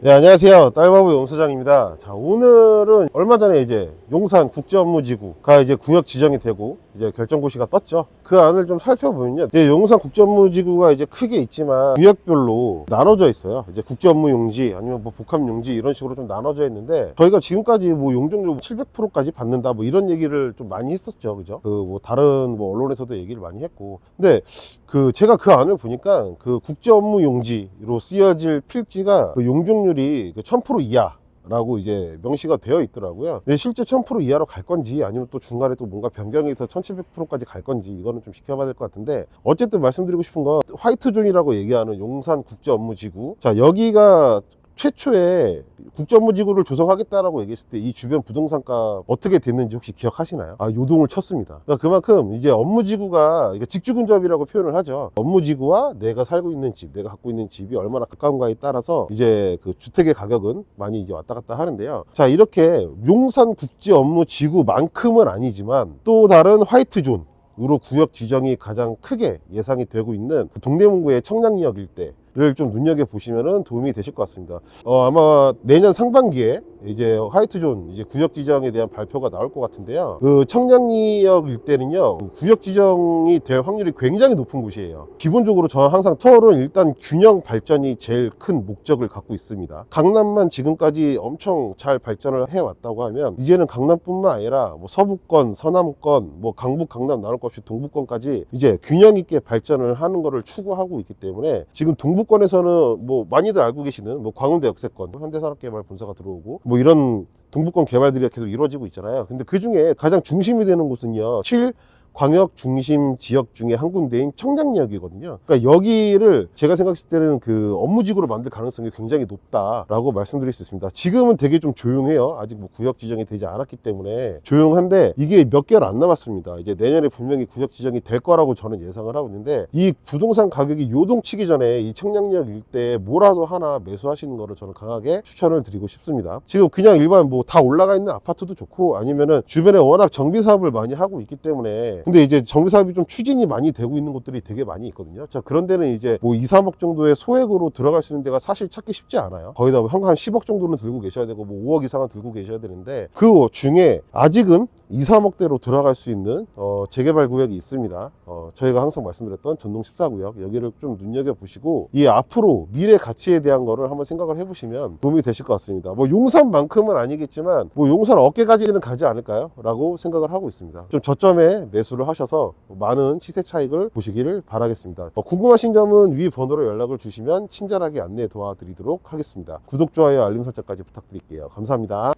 네, 안녕하세요. 딸바보 용수장입니다. 자, 오늘은 얼마 전에 이제 용산 국제업무지구가 이제 구역 지정이 되고 이제 결정고시가 떴죠. 그 안을 좀 살펴보면요. 이제 용산 국제업무지구가 이제 크게 있지만 구역별로 나눠져 있어요. 이제 국제업무용지 아니면 뭐 복합용지 이런 식으로 좀 나눠져 있는데 저희가 지금까지 뭐 용적률 700%까지 받는다 뭐 이런 얘기를 좀 많이 했었죠. 그죠? 그 뭐 다른 뭐 언론에서도 얘기를 많이 했고. 근데 그 제가 그 안을 보니까 그 국제 업무 용지로 쓰여질 필지가 그 용적률이 그 1000% 이하 라고 이제 명시가 되어 있더라고요. 근데 실제 1000% 이하로 갈 건지 아니면 또 중간에 또 뭔가 변경이 돼서 1700%까지 갈 건지 이거는 좀 지켜봐야 될 것 같은데 어쨌든 말씀드리고 싶은 건 화이트존이라고 얘기하는 용산 국제 업무지구. 자, 여기가 최초에 국제업무지구를 조성하겠다라고 얘기했을 때 이 주변 부동산가 어떻게 됐는지 혹시 기억하시나요? 아, 요동을 쳤습니다. 그러니까 그만큼 이제 업무지구가 직주근접이라고 표현을 하죠. 업무지구와 내가 살고 있는 집, 내가 갖고 있는 집이 얼마나 가까운가에 따라서 이제 그 주택의 가격은 많이 이제 왔다 갔다 하는데요. 자, 이렇게 용산 국제 업무지구만큼은 아니지만 또 다른 화이트존 으로 구역 지정이 가장 크게 예상이 되고 있는 동대문구의 청량리역 일대 를 좀 눈여겨 보시면 도움이 되실 것 같습니다. 어, 아마 내년 상반기에 이제 화이트존 이제 구역 지정에 대한 발표가 나올 것 같은데요. 그 청량리역 일대는요 그 구역 지정이 될 확률이 굉장히 높은 곳이에요. 기본적으로 저는 항상 서울은 일단 균형 발전이 제일 큰 목적을 갖고 있습니다. 강남만 지금까지 엄청 잘 발전을 해왔다고 하면 이제는 강남뿐만 아니라 뭐 서부권, 서남권, 뭐 강북, 강남 나눌 것 없이 동부권까지 이제 균형 있게 발전을 하는 것을 추구하고 있기 때문에 지금 동부권에서는 뭐 많이들 알고 계시는 뭐 광운대 역세권, 현대산업개발 본사가 들어오고 뭐 이런 동부권 개발들이 계속 이루어지고 있잖아요. 근데 그 중에 가장 중심이 되는 곳은요. 7 광역 중심 지역 중에 한 군데인 청량리역이거든요. 그러니까 여기를 제가 생각했을 때는 그 업무지구로 만들 가능성이 굉장히 높다라고 말씀드릴 수 있습니다. 지금은 되게 좀 조용해요. 아직 뭐 구역 지정이 되지 않았기 때문에 조용한데 이게 몇 개월 안 남았습니다. 이제 내년에 분명히 구역 지정이 될 거라고 저는 예상을 하고 있는데 이 부동산 가격이 요동치기 전에 이 청량리역 일대에 뭐라도 하나 매수하시는 거를 저는 강하게 추천을 드리고 싶습니다. 지금 그냥 일반 뭐 다 올라가 있는 아파트도 좋고 아니면은 주변에 워낙 정비 사업을 많이 하고 있기 때문에 근데 이제 정비 사업이 좀 추진이 많이 되고 있는 곳들이 되게 많이 있거든요. 자, 그런 데는 이제 뭐 2, 3억 정도의 소액으로 들어갈 수 있는 데가 사실 찾기 쉽지 않아요. 거의 다 현금 한 10억 정도는 들고 계셔야 되고 뭐 5억 이상은 들고 계셔야 되는데 그 중에 아직은 2, 3억대로 들어갈 수 있는 어, 재개발 구역이 있습니다. 어, 저희가 항상 말씀드렸던 전동 14구역 여기를 좀 눈여겨 보시고 이 앞으로 미래 가치에 대한 거를 한번 생각을 해보시면 도움이 되실 것 같습니다. 뭐 용산만큼은 아니겠지만 뭐 용산 어깨까지는 가지 않을까요? 라고 생각을 하고 있습니다. 좀 저점에 매수를 하셔서 많은 시세 차익을 보시기를 바라겠습니다. 어, 궁금하신 점은 위 번호로 연락을 주시면 친절하게 안내 도와드리도록 하겠습니다. 구독, 좋아요, 알림 설정까지 부탁드릴게요. 감사합니다.